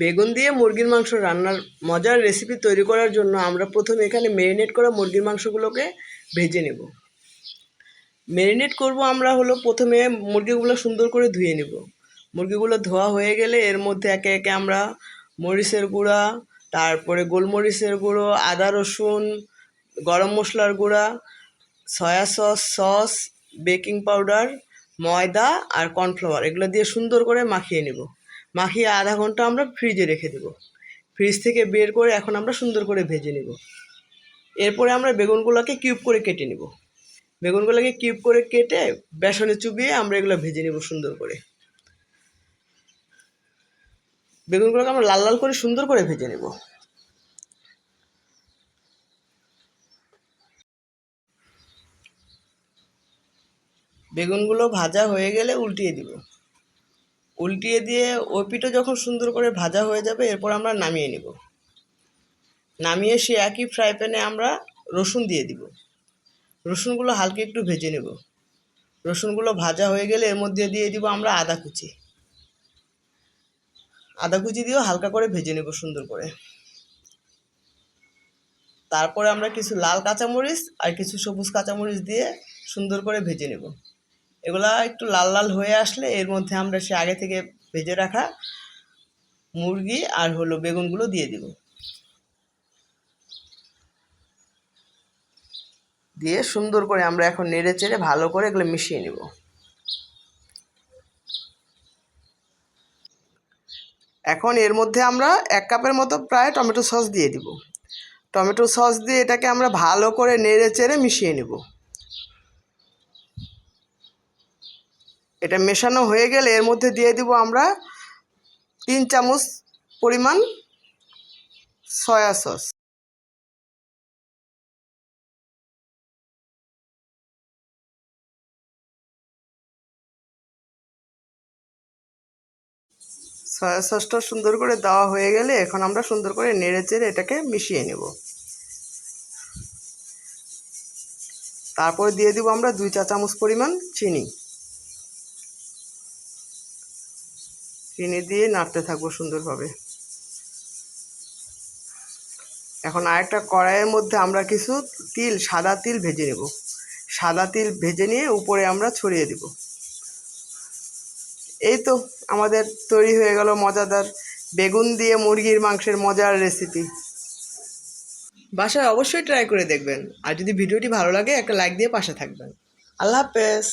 বেগুন দিয়ে মুরগির মাংস রান্নার মজার রেসিপি তৈরি করার জন্য আমরা প্রথমে এখানে ম্যারিনেট করা মুরগির মাংসগুলোকে ভেজে নেব। ম্যারিনেট করব আমরা হলো প্রথমে মুরগিগুলো সুন্দর করে ধুয়ে নেব। মুরগিগুলো ধোয়া হয়ে গেলে এর মধ্যে একে একে আমরা মরিচের গুঁড়া, তারপরে গোলমরিচের গুঁড়ো, আদা রসুন, গরম মশলার গুঁড়া soya sauce sauce baking powder ময়দা আর কর্নফ্লাওয়ার এগুলো দিয়ে সুন্দর করে মাখিয়ে নেব। মাখিয়ে আধা ঘণ্টা আমরা ফ্রিজে রেখে দেব। ফ্রিজ থেকে বের করে এখন আমরা সুন্দর করে ভেজে নেব। এরপরে আমরা বেগুনগুলোকে কিউব করে কেটে নেব। বেগুনগুলোকে কিউব করে কেটে বেসনে চুবিয়ে আমরা এগুলো ভেজে নেব সুন্দর করে। বেগুনগুলোকে আমরা লাল লাল করে সুন্দর করে ভেজে নেব। বেগুনগুলো ভাজা হয়ে গেলে উল্টিয়ে দিব। উল্টিয়ে দিয়ে ওই পিঠে যখন সুন্দর করে ভাজা হয়ে যাবে, এরপর আমরা নামিয়ে নিব। নামিয়ে সে একই ফ্রাই প্যানে আমরা রসুন দিয়ে দিব। রসুনগুলো হালকা একটু ভেজে নেব। রসুনগুলো ভাজা হয়ে গেলে এর মধ্যে দিয়ে দিব আমরা আদা কুচি। আদা কুচি দিয়েও হালকা করে ভেজে নেব সুন্দর করে। তারপরে আমরা কিছু লাল কাঁচামরিচ আর কিছু সবুজ কাঁচামরিচ দিয়ে সুন্দর করে ভেজে নেব। এগুলা একটু লাল লাল হয়ে আসলে এর মধ্যে আমরা সে আগে থেকে ভেজে রাখা মুরগি আর হলো বেগুনগুলো দিয়ে দিব। দিয়ে সুন্দর করে আমরা এখন নেড়ে চেড়ে ভালো করে এগুলো মিশিয়ে নেব। এখন এর মধ্যে আমরা এক কাপের মতো প্রায় টমেটো সস দিয়ে দিব। টমেটো সস দিয়ে এটাকে আমরা ভালো করে নেড়ে চেড়ে মিশিয়ে নেব। এটা মেশানো হয়ে গেলে এর মধ্যে দিয়ে দিব আমরা তিন চামচ পরিমাণ সয়া সস। সয়া সসটা সুন্দর করে দেওয়া হয়ে গেলে এখন আমরা সুন্দর করে নেড়ে চেড়ে এটাকে মিশিয়ে নেব। তারপর দিয়ে দিব আমরা দুই চা চামচ পরিমাণ চিনি। চিনি দিয়ে নাড়তে থাকব সুন্দরভাবে। এখন আরেকটা কড়াইয়ের মধ্যে আমরা কিছু তিল, সাদা তিল ভেজে নেব। সাদা তিল ভেজে নিয়ে উপরে আমরা ছড়িয়ে দিব। এই তো আমাদের তৈরি হয়ে গেল মজাদার বেগুন দিয়ে মুরগির মাংসের মজার রেসিপি বাসায় অবশ্যই ট্রাই করে দেখবেন। আর যদি ভিডিওটি ভালো লাগে, একটা লাইক দিয়ে পাশে থাকবেন। আল্লাহ হাফেজ।